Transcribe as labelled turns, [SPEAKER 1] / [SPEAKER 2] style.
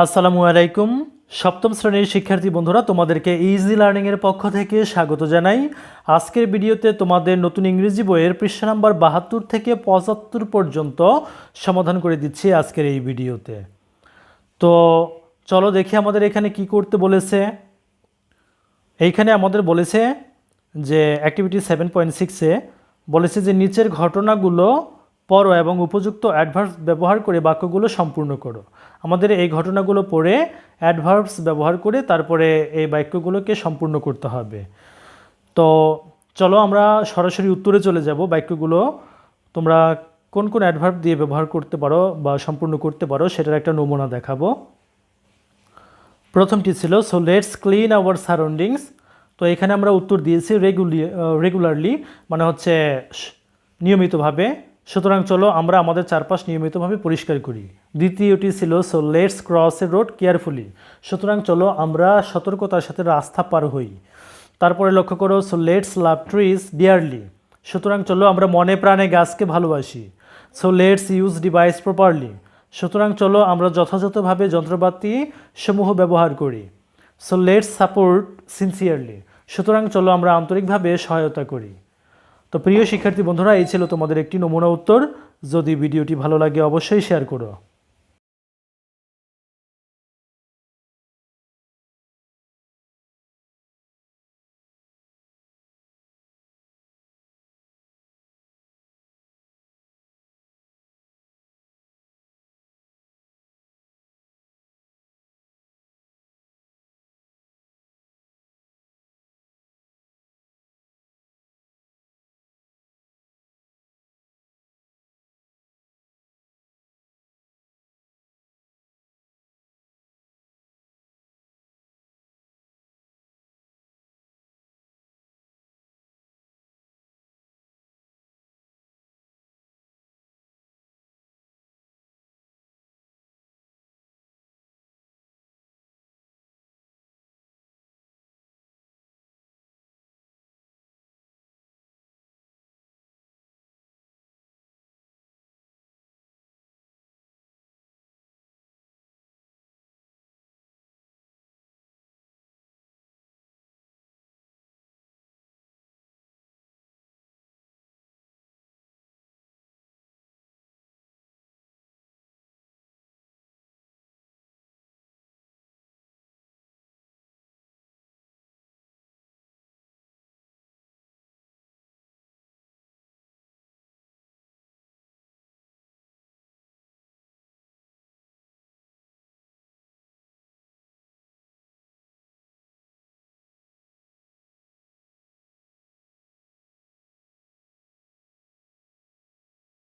[SPEAKER 1] আসসালামু আলাইকুম। সপ্তম শ্রেণির শিক্ষার্থী বন্ধুরা, তোমাদেরকে ইজি লার্নিংয়ের পক্ষ থেকে স্বাগত জানাই। আজকের ভিডিওতে তোমাদের নতুন ইংরেজি বইয়ের পৃষ্ঠা নাম্বার বাহাত্তর থেকে পঁচাত্তর পর্যন্ত সমাধান করে দিচ্ছি আজকের এই ভিডিওতে। তো চলো দেখি আমাদের এখানে কি করতে বলেছে। এইখানে আমাদের বলেছে যে অ্যাক্টিভিটি সেভেন পয়েন্ট সিক্সে বলেছে যে, নিচের ঘটনাগুলো পড়ো এবং উপযুক্ত অ্যাডভার্বস ব্যবহার করে বাক্যগুলো সম্পূর্ণ করো। আমাদের এই ঘটনাগুলো পড়ে অ্যাডভার্বস ব্যবহার করে তারপরে এই বাক্যগুলোকে সম্পূর্ণ করতে হবে। তো চলো আমরা সরাসরি উত্তরে চলে যাব বাক্যগুলো। তোমরা কোন কোন অ্যাডভার্ব দিয়ে ব্যবহার করতে পারো বা সম্পূর্ণ করতে পারো সেটার একটা নমুনা দেখাবো। প্রথমটি ছিল so let's clean our surroundings তো এখানে আমরা উত্তর দিয়েছি রেগুলি রেগুলারলি মানে হচ্ছে নিয়মিতভাবে। সুতরাং চলো আমরা আমাদের চারপাশ নিয়মিতভাবে পরিষ্কার করি। দ্বিতীয়টি ছিল so let's cross a road carefully সুতরাং চলো আমরা সতর্কতার সাথে রাস্তা পার হই। তারপরে লক্ষ্য করো so let's love trees dearly সুতরাং চলো আমরা মনে প্রাণে গাছকে ভালোবাসি। So let's use device properly সুতরাং চলো আমরা যথাযথভাবে যন্ত্রপাতি সমূহ ব্যবহার করি। সো লেটস সাপোর্ট সিনসিয়ারলি সুতরাং চলো আমরা আন্তরিকভাবে সহায়তা করি। তো প্রিয় শিক্ষার্থী বন্ধুরা, এই ছিল তোমাদের একটি নমুনা উত্তর। যদি ভিডিওটি ভালো লাগে, অবশ্যই শেয়ার করো।